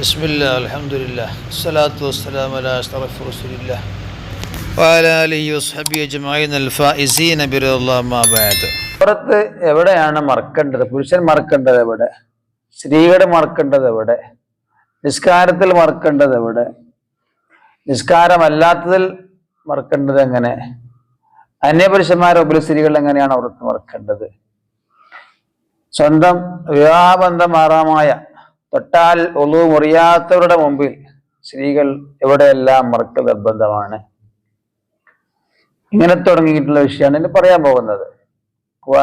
بسم الله الحمد لله والصلاة والسلام على أشرف رسول الله وعلى آله وصحبه أجمعين الفائزين برضا الله ما بعد പുറത്ത് എവിടെയാണ് മറക്കേണ്ടത് പുരുഷൻ മറക്കേണ്ടത് എവിടെ സ്ത്രീകൾ മറക്കേണ്ടത് എവിടെ നിസ്കാരത്തിൽ മറക്കേണ്ടത് എവിടെ നിസ്കാരമല്ലാത്തതിൽ മറക്കേണ്ടത് എങ്ങനെ അന്യപുരുഷന്മാരെ ഉപരി സ്ത്രീകൾ എങ്ങനെയാണ് അവർക്ക് മറക്കേണ്ടത് സ്വന്തം വിവാഹബന്ധം മാറാമായ തൊട്ടാൽ ഒന്നു മുറിയാത്തവരുടെ മുമ്പിൽ സ്ത്രീകൾ എവിടെയെല്ലാം മറക്കൽ നിർബന്ധമാണ്? ഇങ്ങനെ തുടങ്ങിയിട്ടുള്ള വിഷയമാണ് ഇനി പറയാൻ പോകുന്നത്.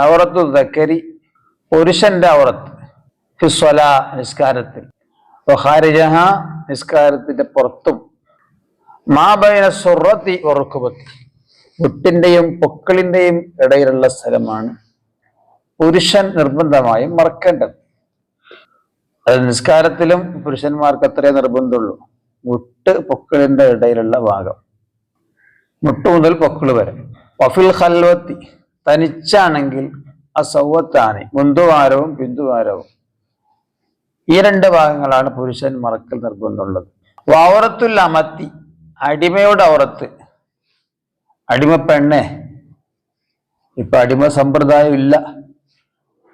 അവറത്തു തക്കരി പുരുഷന്റെ അവറത്ത് ഫിസ്വല നിസ്കാരത്തിൽ. നിസ്കാരത്തിന്റെ പുറത്തും മാബൈന സുറത്തി ഉറക്കുപത്തി മുട്ടിന്റെയും പൊക്കളിന്റെയും ഇടയിലുള്ള സ്ഥലമാണ് പുരുഷൻ നിർബന്ധമായും മറക്കേണ്ടത്. അത് നിസ്കാരത്തിലും പുരുഷന്മാർക്ക് അത്രേ നിർബന്ധമുള്ളൂ. മുട്ട് പൊക്കിളിന്റെ ഇടയിലുള്ള ഭാഗം. മുട്ട് മുതൽ പൊക്കിൾ വരെ. വഫിൽ ഹൽവത്തി തനിച്ചാണെങ്കിൽ അസൗവത്താനി മുന്തുവാരവും പിന്തുവാരവും. ഈ രണ്ട് ഭാഗങ്ങളാണ് പുരുഷൻ മറക്കൽ നിർബന്ധമുള്ളത്. വൗറത്തുൽ അമത്തി. അടിമയുടെ ഔറത്ത് അടിമ പെണ്ണെ. ഇപ്പൊ അടിമ സമ്പ്രദായം ഇല്ല.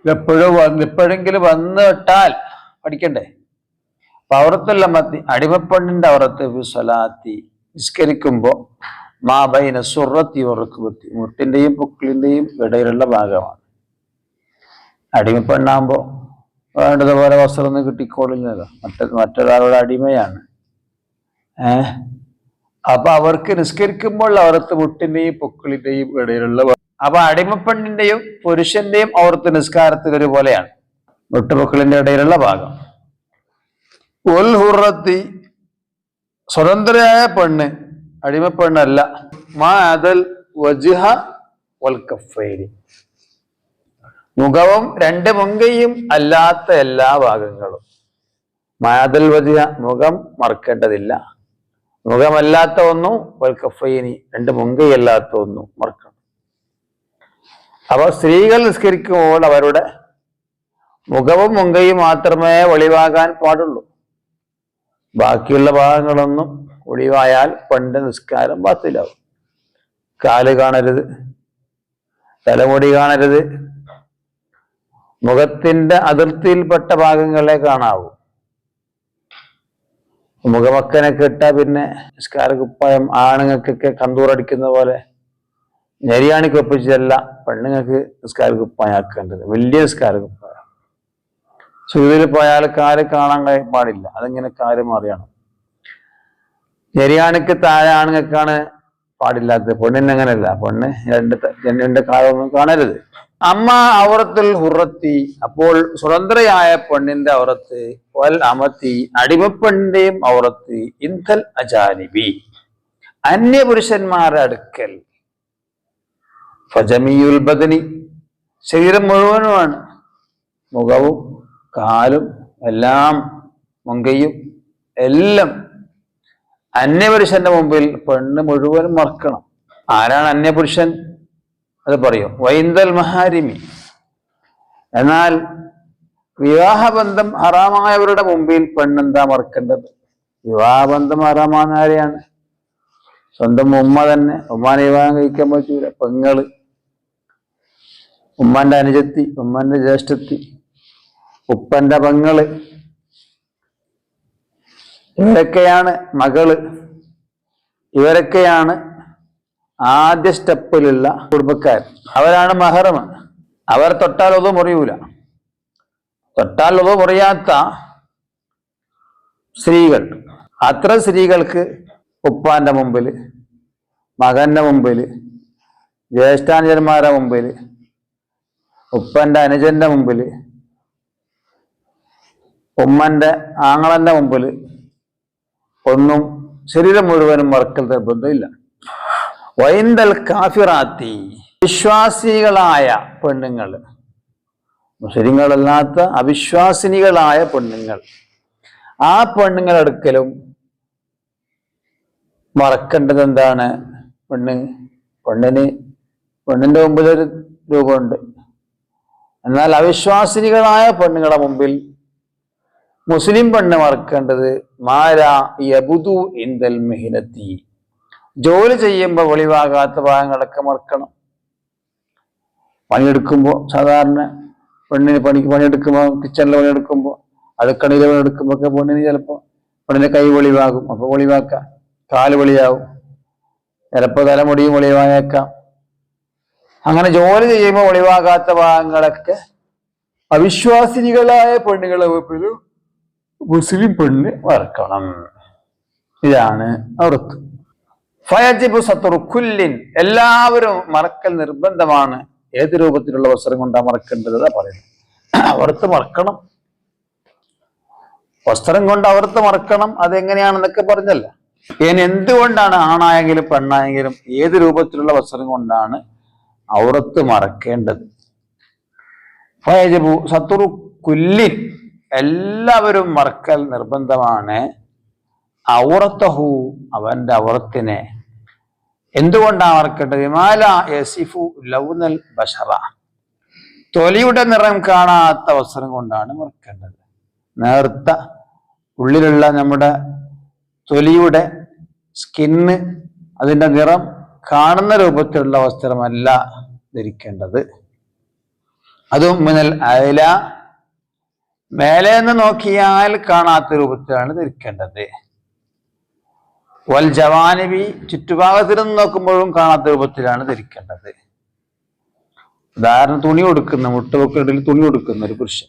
എപ്പോഴും വന്ന് എപ്പോഴെങ്കിലും വന്നു പഠിക്കണ്ടേ? അപ്പൊ മത്തി അടിമപ്പണ്ണിന്റെ ഫി സ്വലാത്തി നിസ്കരിക്കുമ്പോ മാബൈന സുറത്തി ഉറക്കുപത്തി മുട്ടിന്റെയും പൊക്കിളിന്റെയും ഇടയിലുള്ള ഭാഗമാണ്. അടിമപ്പെണ്ണാകുമ്പോ വേണ്ടതുപോലെ വസ്ത്രമൊന്നും കിട്ടിക്കോളില്ലല്ലോ. മറ്റ മറ്റൊരാളുടെ അടിമയാണ്. ഏഹ് അപ്പൊ അവർക്ക് നിസ്കരിക്കുമ്പോൾ അവർക്ക് മുട്ടിന്റെയും പൊക്കിളിന്റെയും ഇടയിലുള്ള അപ്പൊ അടിമപ്പെണ്ണിന്റെയും പുരുഷന്റെയും അവർക്ക് നിസ്കാരത്തിൽ ഒരുപോലെയാണ് മുട്ടുപൊക്കിളിന്റെ ഇടയിലുള്ള ഭാഗം. ഉൽ ഹുറത്തി സ്വതന്ത്രയായ പെണ്ണ് അടിമപ്പെണ്ണല്ല. മാ അതൽ വജിഹ വൽ കഫൈനി മുഖവും രണ്ട് മുങ്കയും അല്ലാത്ത എല്ലാ ഭാഗങ്ങളും. മാതൽ വജിഹ മുഖം മറക്കേണ്ടതില്ല. മുഖമല്ലാത്ത ഒന്നും വൽ കഫൈനി രണ്ട് മുങ്കയല്ലാത്ത ഒന്നും മറക്കണം. അപ്പൊ സ്ത്രീകൾ നിസ്കരിക്കുമ്പോൾ അവരുടെ മുഖവും മുങ്കയും മാത്രമേ ഒളിവാകാൻ പാടുള്ളൂ. ബാക്കിയുള്ള ഭാഗങ്ങളൊന്നും ഒളിവായാൽ പണ്ട് നിസ്കാരം ബാത്തിലാവും. കാൽ കാണരുത് തലമുടി കാണരുത്. മുഖത്തിന്റെ അതിർത്തിയിൽപ്പെട്ട ഭാഗങ്ങളെ കാണാവൂ. മുഖമക്കനൊക്കെ ഇട്ടാൽ പിന്നെ നിസ്കാര കുപ്പായം ആണുങ്ങൾക്കൊക്കെ കന്തൂറടിക്കുന്ന പോലെ ഞെരിയാണിക്ക് ഒപ്പിച്ചതല്ല പെണ്ണുങ്ങൾക്ക് നിസ്കാര കുപ്പായം ആക്കേണ്ടത്. വലിയ നിസ്കാര കുപ്പായം സുഖത്തിൽ പോയാൽ കാൽ കാണാൻ പാടില്ല. അതിങ്ങനെ കാൽ മാറിയാണ്. ജരിയാണിക്ക് താഴെ ആണുങ്ങൾക്കാണ് പാടില്ലാത്തത്. പെണ്ണിന് അങ്ങനെയല്ല. പെണ്ണ് രണ്ട് രണ്ട് കാലൊന്നും കാണരുത്. അമ്മ ഔറത്തുൽ ഹുറത്തി. അപ്പോൾ സ്വതന്ത്രയായ പെണ്ണിന്റെ ഔറത്ത് വൽ അമത്തി അടിമപ്പെണ്ണിന്റെയും ഔറത്ത് ഇന്ധൽ അജാനിബി. അന്യപുരുഷന്മാരുടെ അടുക്കൽ. ഫജമിയുൽ ബദനി. ശരീരം മുഴുവനുമാണ്. മുഖവും കാലും എല്ലാം മുങ്കയും എല്ലാം അന്യപുരുഷന്റെ മുമ്പിൽ പെണ്ണ് മുഴുവൻ മറക്കണം. ആരാണ് അന്യപുരുഷൻ? അത് പറയും. വൈന്തൽ മഹാരിമി. എന്നാൽ വിവാഹബന്ധം ഹറാമായവരുടെ മുമ്പിൽ പെണ്ണെന്താ മറക്കേണ്ടത്? വിവാഹബന്ധം ഹറാമാകുന്ന ആരെയാണ്? സ്വന്തം ഉമ്മ തന്നെ. ഉമ്മാനെ വിവാഹം കഴിക്കാൻ പറ്റൂല. പെങ്ങൾ. ഉമ്മാന്റെ അനുജത്തി ഉമ്മാന്റെ ജ്യേഷ്ഠത്തി. ഉപ്പന്റെ പെങ്ങൾ. ഇവരൊക്കെയാണ് മകൾ. ഇവരൊക്കെയാണ് ആദ്യ സ്റ്റെപ്പിലുള്ള കുടുംബക്കാർ. അവരാണ് മഹറമ അവർ തൊട്ടാൽ ഒന്നും മുറിയൂല. തൊട്ടാൽ ഒന്നും മുറിയാത്ത സ്ത്രീകൾ. അത്ര സ്ത്രീകൾക്ക് ഉപ്പാന്റെ മുമ്പിൽ മകന്റെ മുമ്പിൽ ജ്യേഷ്ഠാനുജന്മാരുടെ മുമ്പിൽ ഉപ്പന്റെ അനുജന്റെ മുമ്പിൽ ഉമ്മന്റെ ആങ്ങളന്റെ മുമ്പിൽ ഒന്നും ശരീരം മുഴുവനും മറക്കൽ നിർബന്ധമില്ല വൈന്തൽ കാഫിറാത്തി വിശ്വാസികളായ പെണ്ണുങ്ങൾ മുസ്ലിങ്ങളല്ലാത്ത അവിശ്വാസിനികളായ പെണ്ണുങ്ങൾ. ആ പെണ്ണുങ്ങളെടുക്കലും മറക്കേണ്ടത് എന്താണ്? പെണ്ണ് പെണ്ണിന് പെണ്ണിന്റെ മുമ്പിൽ ഒരു രൂപമുണ്ട്. എന്നാൽ അവിശ്വാസിനികളായ പെണ്ണുങ്ങളുടെ മുമ്പിൽ മുസ്ലിം പെണ്ണ് മറക്കേണ്ടത് മാല യബുദു ഇന്ദൽ മെഹിനത്തി. ജോലി ചെയ്യുമ്പോൾ ഒളിവാകാത്ത ഭാഗങ്ങളൊക്കെ മറക്കണം. പണിയെടുക്കുമ്പോൾ സാധാരണ പെണ്ണിന് പണിക്ക് പണിയെടുക്കുമ്പോൾ കിച്ചണിൽ പണിയെടുക്കുമ്പോൾ അടുക്കളയിൽ പണിയെടുക്കുമ്പോൾ ഒക്കെ പെണ്ണിന് ചിലപ്പോൾ പെണ്ണിന് കൈ ഒളിവാകും അപ്പോൾ ഒളിവാക്കാം കാൽ വെളിയാവും. ചിലപ്പോൾ തലമുടിയും ഒളിവായേക്കാം അങ്ങനെ ജോലി ചെയ്യുമ്പോൾ ഒളിവാകാത്ത ഭാഗങ്ങളൊക്കെ അവിശ്വാസിനികളായ പെണ്ണുകളെ വെപ്പിലും മുസ്ലിം പെണ്ണ് വറക്കണം ഇതാണ് അറുത്ത്. ഫയജിബു സത്തുറു കുല്ലിൻ. എല്ലാവരും മറക്കൽ നിർബന്ധമാണ്. ഏത് രൂപത്തിലുള്ള വസ്ത്രം കൊണ്ടാണ് മറക്കേണ്ടത് പറയുന്നത്? അവർത്ത് മറക്കണം. വസ്ത്രം കൊണ്ട് അവർത്ത് മറക്കണം. അതെങ്ങനെയാണെന്നൊക്കെ പറഞ്ഞല്ല? ഇനി എന്തുകൊണ്ടാണ് ആണായെങ്കിലും പെണ്ണായെങ്കിലും ഏത് രൂപത്തിലുള്ള വസ്ത്രം കൊണ്ടാണ് ഔറത്ത് മറക്കേണ്ടത്? ഫയജബു സത്തുറു കുല്ലിൻ. എല്ലാവരും മറക്കൽ നിർബന്ധമാണ്. ഔറത്തഹു അവന്റെ ഔറത്തിനെ. എന്തുകൊണ്ടാണ് മറക്കേണ്ടത്? വിമാല യസിഫു ലൗനൽ ബഷറ. തൊലിയുടെ നിറം കാണാത്ത അവസരം കൊണ്ടാണ് മറക്കേണ്ടത്. നേർത്ത ഉള്ളിലുള്ള നമ്മുടെ തൊലിയുടെ സ്കിന്ന് അതിന്റെ നിറം കാണുന്ന രൂപത്തിലുള്ള വസ്ത്രമല്ല ധരിക്കേണ്ടത്. അതും മുന്നൽ അയല മേലെ നിന്ന് നോക്കിയാൽ കാണാത്ത രൂപത്തിലാണ് ധരിക്കേണ്ടത്. വൽ ജവാനബി ചുറ്റുഭാഗത്തിൽ നിന്ന് നോക്കുമ്പോഴും കാണാത്ത രൂപത്തിലാണ് ധരിക്കേണ്ടത്. ഉദാഹരണം തുണി കൊടുക്കുന്ന മുട്ടുപൊക്കിടയിൽ തുണി കൊടുക്കുന്ന ഒരു പുരുഷൻ.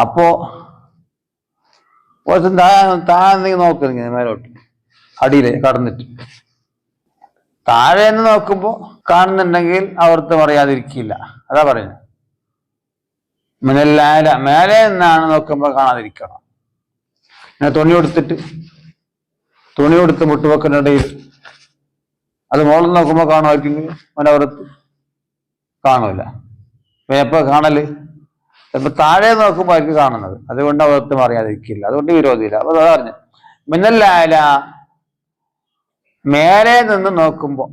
അപ്പോ കുറച്ച് താഴെ നോക്കുന്നത് മേലോട്ട്. അടിയിലെ കടന്നിട്ട്. താഴെ നിന്ന് നോക്കുമ്പോ കാണുന്നുണ്ടെങ്കിൽ അവർക്ക് പറയാതിരിക്കില്ല. അതാ പറയുന്നത്. മിനല്ലാല മേലെ നിന്നാണ് നോക്കുമ്പോൾ കാണാതിരിക്കണം. പിന്നെ തുണി കൊടുത്തിട്ട് തുണി കൊടുത്ത് മുട്ടുവെക്കുന്നിടയിൽ അത് മുകളിൽ നോക്കുമ്പോൾ കാണുമായിരിക്കും. മനോഹരത്ത് കാണൂല. വേപ്പ കാണൽ? ചിലപ്പോ താഴെ നോക്കുമ്പോ ആയിരിക്കും കാണുന്നത്. അതുകൊണ്ട് അവർക്ക് അറിയാതിരിക്കില്ല. അതുകൊണ്ട് വിരോധിയില്ല അപ്പൊ അതാ പറഞ്ഞു. മിന്നലായാല മേലെ നിന്ന് നോക്കുമ്പോ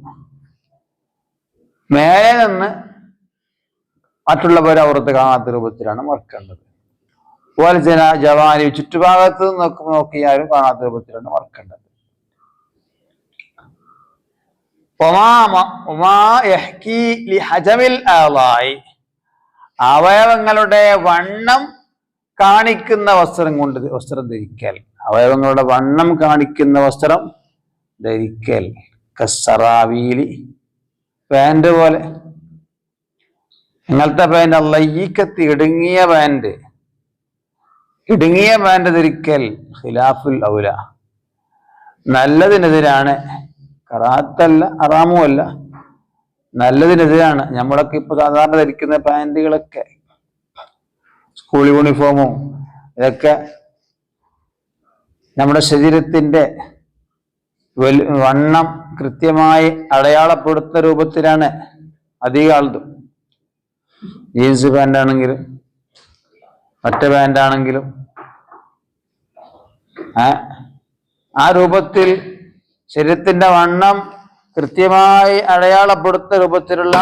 മേലെ നിന്ന് മറ്റുള്ളവരെ അവർക്ക് കാണാത്ത രൂപത്തിലാണ് മറക്കേണ്ടത്. അതുപോലെ ജന ജവാനി ചുറ്റുഭാഗത്ത് നോക്കി നോക്കിയാലും കാണാത്ത രൂപത്തിലാണ് മറക്കേണ്ടത്. അവയവങ്ങളുടെ വണ്ണം കാണിക്കുന്ന വസ്ത്രം കൊണ്ട് വസ്ത്രം ധരിക്കൽ. അവയവങ്ങളുടെ വണ്ണം കാണിക്കുന്ന വസ്ത്രം ധരിക്കൽ. കസറാവീലി പാന്റ് പോലെ. ഇങ്ങനത്തെ പാന്റ് അല്ലയ്യക്കത്തി ഇടുങ്ങിയ പാന്റ് ഇടുങ്ങിയ പാന്റ് ധരിക്കൽ ഖിലാഫുൽ ഔല. നല്ലതിനെതിരാണ്. കറാത്തല്ല അറാമുമല്ല നല്ലതിനെതിരാണ്. നമ്മളൊക്കെ ഇപ്പൊ സാധാരണ ധരിക്കുന്ന പാന്റുകളൊക്കെ സ്കൂൾ യൂണിഫോമും ഇതൊക്കെ നമ്മുടെ ശരീരത്തിന്റെ വണ്ണം കൃത്യമായി അടയാളപ്പെടുത്തുന്ന രൂപത്തിലാണ് അധികം ജീൻസ് പാന്റ് ആണെങ്കിലും ഒറ്റ പാന്റ് ആണെങ്കിലും ആ രൂപത്തിൽ ശരീരത്തിന്റെ വണ്ണം കൃത്യമായി അടയാളപ്പെടുത്ത രൂപത്തിലുള്ള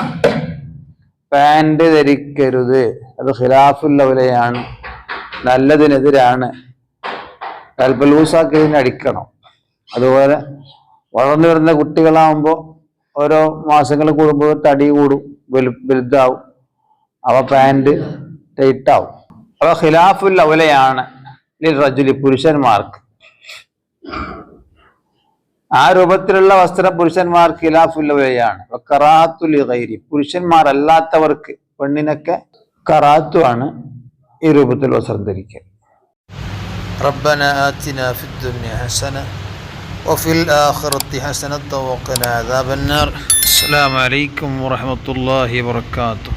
പാന്റ് ധരിക്കരുത്. അത് ഖിലാഫുല്ലവലയാണ് നല്ലതിനെതിരാണ്. കൽപ്പ ലൂസാക്കി ഇതിനെ അടിക്കണം. അതുപോലെ വളർന്നു വരുന്ന കുട്ടികളാവുമ്പോൾ ഓരോ മാസങ്ങൾ കൂടുമ്പോൾ തടി കൂടും വലു വലുതാവും. അവ പാൻറ് ടൈറ്റ് ആവും അവ ഖിലാഫുൽ അവലയാണ് റജുലി പുരുഷന്മാർക്ക് ആ രൂപത്തിലുള്ള വസ്ത്രം പുരുഷന്മാർക്ക് ഖിലാഫുല്ലവയാണ് കറാത്തുൽ ഗൈരി പുരുഷന്മാരല്ലാത്തവർക്ക് പെണ്ണിനൊക്കെ കറാത്തുമാണ് ഈ രൂപത്തിൽ വസ്ത്രം ധരിക്കൽ ربنا آتنا في الدنيا حسنة وفي الآخرة حسنة وقنا عذاب النار السلام عليكم ورحمة الله وبركاته